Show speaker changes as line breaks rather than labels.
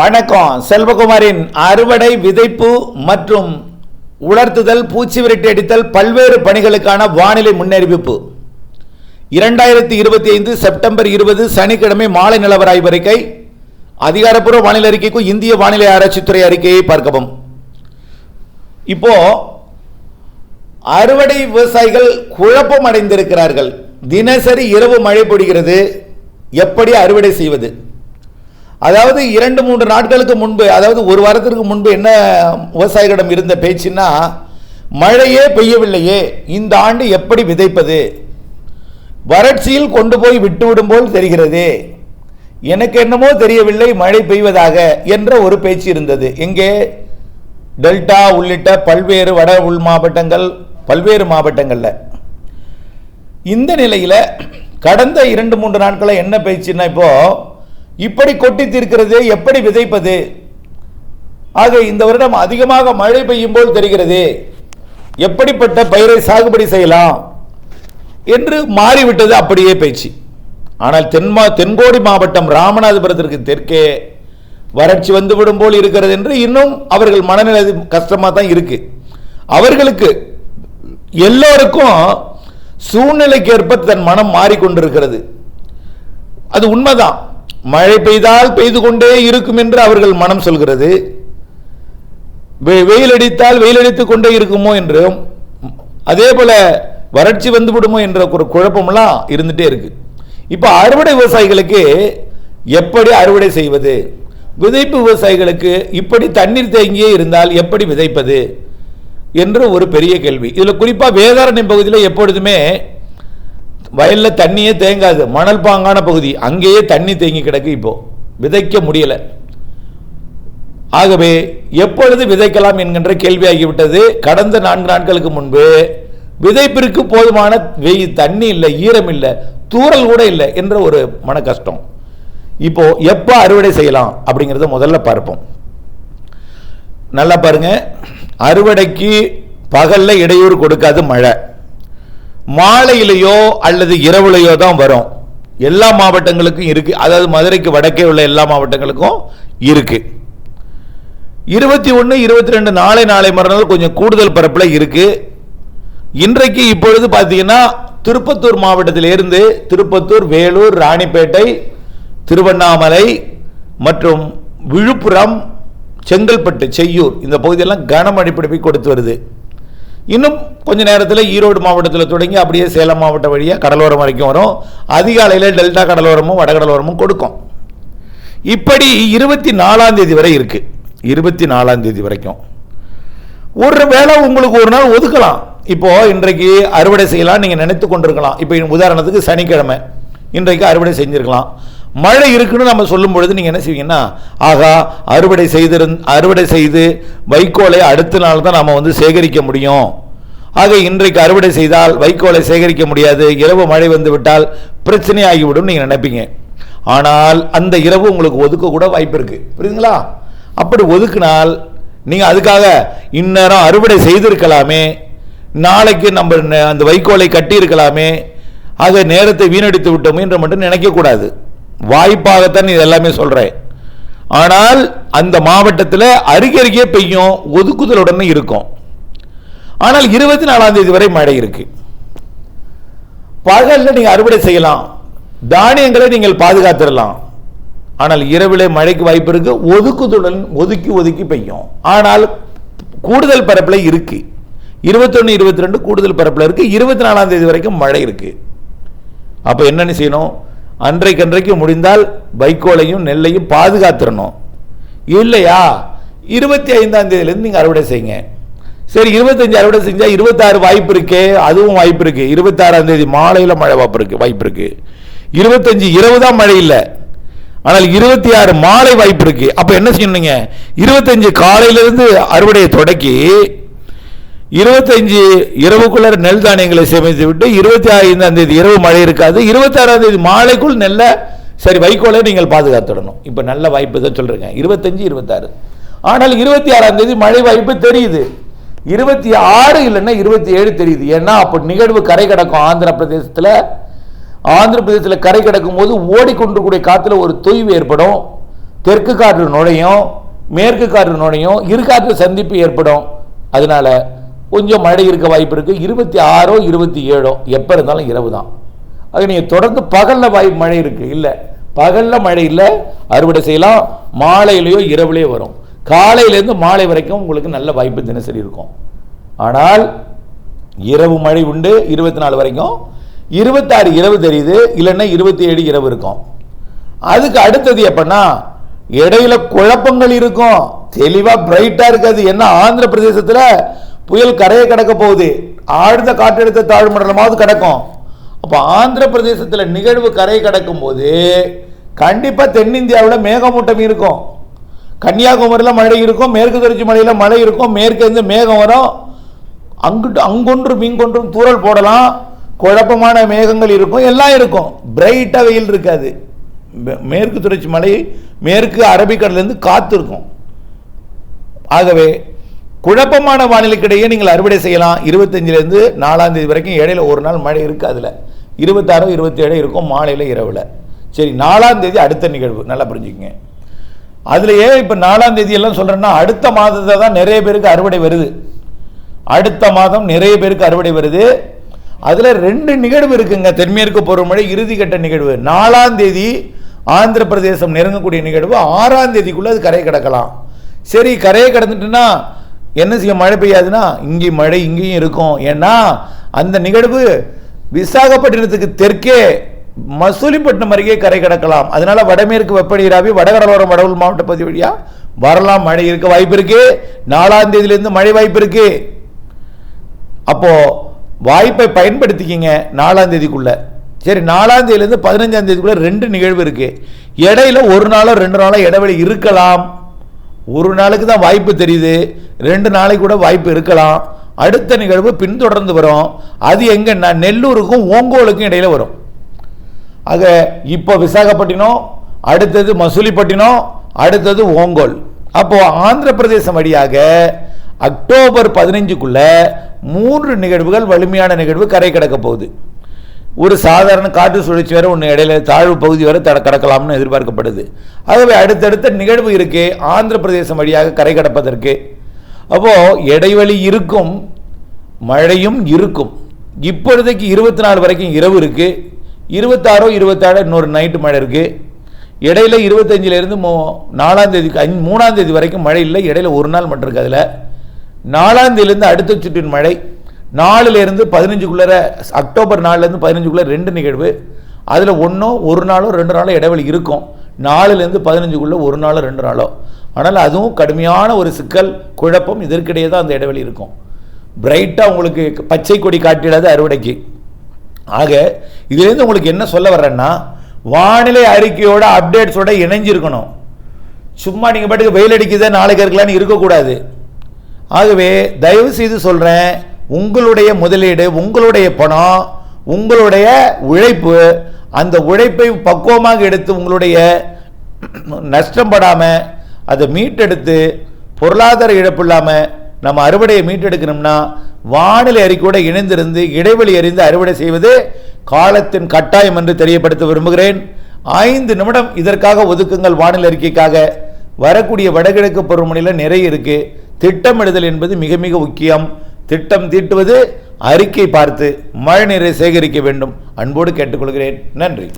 வணக்கம். செல்வகுமாரின் அறுவடை விதைப்பு மற்றும் உலர்த்துதல் பூச்சி விரட்டி அடித்தல் பல்வேறு பணிகளுக்கான வானிலை முன்னறிவிப்பு. இரண்டாயிரத்தி இருபத்தி ஐந்து செப்டம்பர் இருபது சனிக்கிழமை மாலை நிலவர ஆய்வறிக்கை அதிகாரப்பூர்வ வானிலை அறிக்கைக்கும் இந்திய வானிலை ஆராய்ச்சித்துறை அறிக்கையை பார்க்கவும். இப்போ அறுவடை விவசாயிகள் குழப்பம் அடைந்திருக்கிறார்கள். தினசரி இரவு மழை பொடிகிறது. எப்படி அறுவடை செய்வது? அதாவது இரண்டு மூன்று நாட்களுக்கு முன்பு அதாவது ஒரு வாரத்திற்கு முன்பு என்ன விவசாயிகளிடம் இருந்த பேச்சுன்னா மழையே பெய்யவில்லையே இந்த ஆண்டு எப்படி விதைப்பது? வறட்சியில் கொண்டு போய் விட்டுவிடும் போல் தெரிகிறது. எனக்கு என்னமோ தெரியவில்லை மழை பெய்வதாக என்ற ஒரு பேச்சு இருந்தது. எங்கே? டெல்டா உள்ளிட்ட பல்வேறு வட உள் மாவட்டங்கள் பல்வேறு மாவட்டங்களில். இந்த நிலையில் கடந்த இரண்டு மூன்று நாட்களில் என்ன பேச்சுன்னா இப்போது இப்படி கொட்டி தீர்க்கிறது எப்படி விதைப்பது? ஆக இந்த வருடம் அதிகமாக மழை பெய்யும் போல் தெரிகிறது. எப்படிப்பட்ட பயிரை சாகுபடி செய்யலாம் என்று மாறிவிட்டது அப்படியே பேச்சு. ஆனால் தென்மா தென்கோடி மாவட்டம் ராமநாதபுரத்திற்கு தெற்கே வறட்சி வந்துவிடும் போல் இருக்கிறது என்று இன்னும் அவர்கள் மனநிலை கஷ்டமாக தான் இருக்கு. அவர்களுக்கு எல்லோருக்கும் சூழ்நிலைக்கேற்ப தன் மனம் மாறிக்கொண்டிருக்கிறது. அது உண்மைதான். மழை பெய்தால் பெய்து கொண்டே இருக்கும் என்று அவர்கள் மனம் சொல்கிறது. வெ- வெயில் அடித்தால் வெயில் அடித்துக் கொண்டே இருக்குமோ என்றும் அதே போல வறட்சி வந்து விடுமோ என்ற ஒரு குழப்பம்லாம் இருந்துட்டே இருக்கு. இப்போ அறுவடை விவசாயிகளுக்கு எப்படி அறுவடை செய்வது? விதைப்பு விவசாயிகளுக்கு இப்படி தண்ணீர் தேங்கியே இருந்தால் எப்படி விதைப்பது? என்று ஒரு பெரிய கேள்வி. இதில் குறிப்பாக வேதாரண்யம் பகுதியில் எப்பொழுதுமே வயலில் தண்ணியே தேங்காது. மணல் பாங்கான பகுதி. அங்கேயே தண்ணி தேங்கி கிடக்கு இப்போ. விதைக்க முடியலை. ஆகவே எப்பொழுது விதைக்கலாம் என்கின்ற கேள்வியாகிவிட்டது. கடந்த நான்கு நாட்களுக்கு முன்பு விதைப்பிற்கு போதுமான வெய் தண்ணி இல்லை ஈரம் இல்லை தூறல் கூட இல்லை என்ற ஒரு மன கஷ்டம் இப்போ எப்போ அறுவடை செய்யலாம் அப்படிங்கிறத முதல்ல பார்ப்போம். நல்லா பாருங்க. அறுவடைக்கு பகலில் இடையூறு கொடுக்காது மழை. மாலையிலேயோ அல்லது இரவுலையோ தான் வரும். எல்லா மாவட்டங்களுக்கும் இருக்கு. அதாவது மதுரைக்கு வடக்கே உள்ள எல்லா மாவட்டங்களுக்கும் இருக்கு. இருபத்தி ஒன்று இருபத்தி ரெண்டு நாளை நாளை மறுநாள் கொஞ்சம் கூடுதல் பரப்பில் இருக்கு. இன்றைக்கு இப்பொழுது பார்த்தீங்கன்னா திருப்பத்தூர் மாவட்டத்திலிருந்து திருப்பத்தூர் வேலூர் ராணிப்பேட்டை திருவண்ணாமலை மற்றும் விழுப்புரம் செங்கல்பட்டு செய்யூர் இந்த பகுதியெல்லாம் கனமழை பிடிப்பை கொடுத்து வருது. இன்னும் கொஞ்ச நேரத்தில் ஈரோடு மாவட்டத்தில் தொடங்கி அப்படியே சேலம் மாவட்டம் வழியாக கடலோரம் வரைக்கும் வரும். அதிகாலையில் டெல்டா கடலோரமும் வடகடலோரமும் கொடுக்கும். இப்படி இருபத்தி நாலாம் தேதி வரை இருக்கு. இருபத்தி நாலாம் தேதி வரைக்கும். ஒரு வேளை உங்களுக்கு ஒரு நாள் ஒதுக்கலாம். இப்போ இன்றைக்கு அறுவடை செய்யலாம் நீங்க நினைத்து கொண்டிருக்கலாம். இப்போ உதாரணத்துக்கு சனிக்கிழமை. இன்றைக்கு அறுவடை செஞ்சிருக்கலாம். மழை இருக்குன்னு நம்ம சொல்லும் பொழுது நீங்கள் என்ன செய்வீங்கன்னா ஆகா அறுவடை செய்திருந் அறுவடை செய்து வைக்கோலை அடுத்த நாள் தான் நம்ம வந்து சேகரிக்க முடியும். ஆக இன்றைக்கு அறுவடை செய்தால் வைக்கோலை சேகரிக்க முடியாது. இரவு மழை வந்து விட்டால் பிரச்சனை ஆகிவிடும் நீங்கள் நினைப்பீங்க. ஆனால் அந்த இரவு உங்களுக்கு ஒதுக்க கூட வாய்ப்பு இருக்குது புரியுதுங்களா? அப்படி ஒதுக்கினால் நீங்கள் அதுக்காக இந்நேரம் அறுவடை செய்திருக்கலாமே நாளைக்கு நம்ம அந்த வைக்கோலை கட்டியிருக்கலாமே ஆக நேரத்தை வீணடித்து விட்டோமே என்று மட்டும் நினைக்கக்கூடாது. வாய்ப்பாகத்தான் இது எல்லாமே சொல்றேன் ஆனால் அந்த மாவட்டத்தில் அருகருகே பெய்யும் ஒதுக்குதலுடனே இருக்கும். ஆனால் இருபத்தி நாலாம் தேதி வரை மழை இருக்கு. பகலில் நீங்க அறுவடை செய்யலாம். தானியங்களை நீங்கள் பாதுகாத்துடலாம். ஆனால் இரவிலே மழைக்கு வாய்ப்பு இருக்கு ஒதுக்குதுடன் ஒதுக்கி ஒதுக்கி பெய்யும். ஆனால் கூடுதல் பரப்பில் இருக்கு. இருபத்தொன்னு இருபத்தி ரெண்டு கூடுதல் பரப்பில் இருக்கு. இருபத்தி நாலாம் தேதி வரைக்கும் மழை இருக்கு. அப்போ என்னன்னு செய்யணும்? அன்றைக்கு அன்றைக்கு முடிந்தால் வைக்கோலையும் நெல்லையும் பாதுகாத்துடணும் இல்லையா? இருபத்தி ஐந்தாம் தேதியிலேருந்து நீங்கள் அறுவடை செய்யுங்க. சரி இருபத்தஞ்சு அறுவடை செஞ்சால் இருபத்தாறு வாய்ப்பு இருக்கே அதுவும் வாய்ப்பு இருக்குது இருபத்தாறாம் தேதி மாலையில் மழை வாய்ப்பு இருக்குது வாய்ப்பு இருக்குது இருபத்தஞ்சு இரவு தான் மழை இல்லை. ஆனால் இருபத்தி ஆறு மாலை வாய்ப்பு இருக்குது அப்போ என்ன செய்யணுங்க? இருபத்தஞ்சு காலையிலேருந்து அறுவடையை தொடக்கி இருபத்தஞ்சு இரவுக்குள்ள நெல் தானியங்களை சேமித்து விட்டு இருபத்தி ஐந்தாம் தேதி இரவு மழை இருக்காது. இருபத்தாறாம் தேதி மாலைக்குள் நெல்லை சரி வைக்கோலை நீங்கள் பாதுகாத்துடணும். இப்போ நல்ல வாய்ப்பு தான் சொல்கிறேங்க இருபத்தஞ்சு இருபத்தாறு. ஆனால் இருபத்தி ஆறாம் தேதி மழை வாய்ப்பு தெரியுது. இருபத்தி ஆறு இல்லைன்னா இருபத்தி ஏழு தெரியுது. ஏன்னா அப்போ நிகழ்வு கரை கிடக்கும் ஆந்திர பிரதேசத்தில். ஆந்திர பிரதேசத்தில் கரை கிடக்கும் போது ஓடிக்கொண்டிருக்கூடிய காற்றுல ஒரு தொய்வு ஏற்படும். தெற்கு காற்று நுழையும். மேற்கு காற்று நுழையும். இரு காற்று சந்திப்பு ஏற்படும். அதனால கொஞ்சம் மழை இருக்க வாய்ப்பு இருக்குது இருபத்தி ஆறோ இருபத்தி ஏழோ எப்போ இருந்தாலும் இரவு தான் அது நீங்கள் தொடர்ந்து பகலில் வாய் மழை இருக்குது இல்லை பகலில் மழை இல்லை. அறுவடை செய்யலாம். மாலையிலேயோ இரவுலேயோ வரும். காலையிலேருந்து மாலை வரைக்கும் உங்களுக்கு நல்ல வாய்ப்பு தினசரி இருக்கும். ஆனால் இரவு மழை உண்டு. இருபத்தி நாலு வரைக்கும். இருபத்தாறு இரவு தெரியுது. இல்லைன்னா இருபத்தி ஏழு இரவு இருக்கும். அதுக்கு அடுத்தது எப்படின்னா இடையில குழப்பங்கள் இருக்கும். தெளிவாக பிரைட்டாக இருக்காது. என்ன? ஆந்திர பிரதேசத்தில் புயல் கரையை கடக்க போகுது. ஆழ்ந்த காற்றழுத்த தாழ்வு மண்டலமாவது கிடக்கும். அப்போ ஆந்திர பிரதேசத்தில் நிகழ்வு கரையை கடக்கும் போது கண்டிப்பாக தென்னிந்தியாவில் மேகமூட்டம் இருக்கும். கன்னியாகுமரியில் மழை இருக்கும் மேற்கு தொடர்ச்சி மலையில் மழை இருக்கும் மேற்கேந்து மேகம் வரும். அங்கிட்டு அங்கொன்றும் இங்கொன்றும் தூறல் போடலாம். குழப்பமான மேகங்கள் இருக்கும் எல்லாம் இருக்கும். பிரைட்டாக வெயில் இருக்காது. மேற்கு தொடர்ச்சி மலை மேற்கு அரபிக்கடலேருந்து காத்து இருக்கும். ஆகவே குழப்பமான வானிலைக்கிடையே நீங்கள் அறுவடை செய்யலாம். இருபத்தஞ்சிலேருந்து நாலாம் தேதி வரைக்கும் இடையில ஒரு நாள் மழை இருக்குது அதில். இருபத்தாறு இருபத்தேழு இருக்கும் மாலையில் இரவில். சரி நாலாம் தேதி அடுத்த நிகழ்வு. நல்லா புரிஞ்சுக்கங்க. அதுலயே இப்போ நாலாம் தேதி எல்லாம் சொல்கிறேன்னா அடுத்த மாதத்தை தான் நிறைய பேருக்கு அறுவடை வருது. அடுத்த மாதம் நிறைய பேருக்கு அறுவடை வருது. அதில் ரெண்டு நிகழ்வு இருக்குங்க. தென்மேற்கு பருவமழை இறுதிக்கட்ட நிகழ்வு. நாலாம் தேதி ஆந்திர பிரதேசம் நெருங்கக்கூடிய நிகழ்வு. ஆறாம் தேதிக்குள்ளே அது கரை கடக்கலாம். சரி கரையை கடந்துட்டுன்னா என்ன செய்ய மழை பெய்யாதுன்னா இங்கே மழை இங்கேயும் இருக்கும். ஏன்னா அந்த நிகழ்வு விசாகப்பட்டினத்துக்கு தெற்கே மசூலிப்பட்டினம் அருகே கரை கிடக்கலாம். அதனால வடமேற்கு வெப்பநீராவி வடகடலோரம் வடவுள் மாவட்ட பகுதி வழியா வரலாம். மழை இருக்க வாய்ப்பு இருக்கு. நாலாம் தேதியிலிருந்து மழை வாய்ப்பு இருக்கு. அப்போ வாய்ப்பை பயன்படுத்திக்கிங்க நாலாம் தேதிக்குள்ள. சரி நாலாம் தேதியிலேருந்து பதினஞ்சாம் தேதிக்குள்ள ரெண்டு நிகழ்வு இருக்கு. இடையில ஒரு நாளோ ரெண்டு நாளோ இடைவெளி இருக்கலாம். ஒரு நாளுக்கு தான் வாய்ப்பு தெரியுது. ரெண்டு நாளைக்கு கூட வாய்ப்பு இருக்கலாம். அடுத்த நிகழ்வு பின்தொடர்ந்து வரும். அது எங்கன்னா நெல்லூருக்கும் ஓங்கோலுக்கும் இடையில வரும். ஆக இப்போ விசாகப்பட்டினம் அடுத்தது மசூலிப்பட்டினம் அடுத்தது ஓங்கோல். அப்போ ஆந்திர பிரதேசம் வழியாக அக்டோபர் பதினஞ்சுக்குள்ள மூன்று நிகழ்வுகள் வலிமையான நிகழ்வு கரை கிடக்க போகுது. ஒரு சாதாரண காற்று சுழற்சி வரை ஒன்று இடையில தாழ்வு பகுதி வரை தட கடக்கலாம்னு எதிர்பார்க்கப்படுது. ஆகவே அடுத்தடுத்த நிகழ்வு இருக்கு ஆந்திர பிரதேசம் வழியாக கரை கடப்பதற்கு. அப்போது இடைவெளி இருக்கும் மழையும் இருக்கும். இப்பொழுதைக்கு இருபத்தி நாலு வரைக்கும் இரவு இருக்குது இருபத்தாறோ இருபத்தாறு இன்னொரு நைட்டு மழை இருக்கு. இடையில இருபத்தஞ்சிலேருந்து மூ நாலாந்தேதிக்கு அஞ்சு வரைக்கும் மழை இல்லை. இடையில ஒரு நாள் மட்டும் இருக்குது அதில். நாலாந்தேதியிலேருந்து அடுத்த சுற்றின் மழை. நாலுலேருந்து பதினஞ்சுக்குள்ளே அக்டோபர் நாலுலேருந்து பதினஞ்சுக்குள்ளே ரெண்டு நிகழ்வு. அதில் ஒன்றோ ஒரு நாளோ ரெண்டு நாளோ இடைவெளி இருக்கும். நாலுலேருந்து பதினஞ்சுக்குள்ளே ஒரு நாளோ ரெண்டு நாளோ. ஆனால் அதுவும் கடுமையான ஒரு சிக்கல் குழப்பம் இதற்கிடையே தான் அந்த இடைவெளி இருக்கும். பிரைட்டாக உங்களுக்கு பச்சை கொடி காட்டிடாது அறுவடைக்கு. ஆக இதுலேருந்து உங்களுக்கு என்ன சொல்ல வர்றேன்னா வானிலை அறிக்கையோட அப்டேட்ஸோட இணைஞ்சிருக்கணும். சும்மா நீங்கள் பாட்டுக்கு வெயில் அடிக்குதே நாளைக்கு இருக்கலாம்னு இருக்கக்கூடாது. ஆகவே தயவு செய்து சொல்கிறேன் உங்களுடைய முதலீடு உங்களுடைய பணம் உங்களுடைய உழைப்பு அந்த உழைப்பை பக்குவமாக எடுத்து உங்களுடைய நஷ்டம் படாமல் அதை மீட்டெடுத்து பொருளாதார இழப்பு இல்லாமல் நம்ம அறுவடையை மீட்டெடுக்கணும்னா வானிலை அறிக்கையோட இணைந்திருந்து இடைவெளி அறிந்து அறுவடை செய்வது காலத்தின் கட்டாயம் என்று தெரியப்படுத்த விரும்புகிறேன். ஐந்து நிமிடம் இதற்காக ஒதுக்குங்கள் வானிலை அறிக்கைக்காக. வரக்கூடிய வடகிழக்கு பருவமழையில் நிறைய இருக்குது திட்டமிடுதல் என்பது மிக மிக முக்கியம். திட்டம் தீட்டுவது அறிக்கை பார்த்து மழைநீரை சேகரிக்க வேண்டும். அன்போடு கேட்டுக்கொள்கிறேன். நன்றி.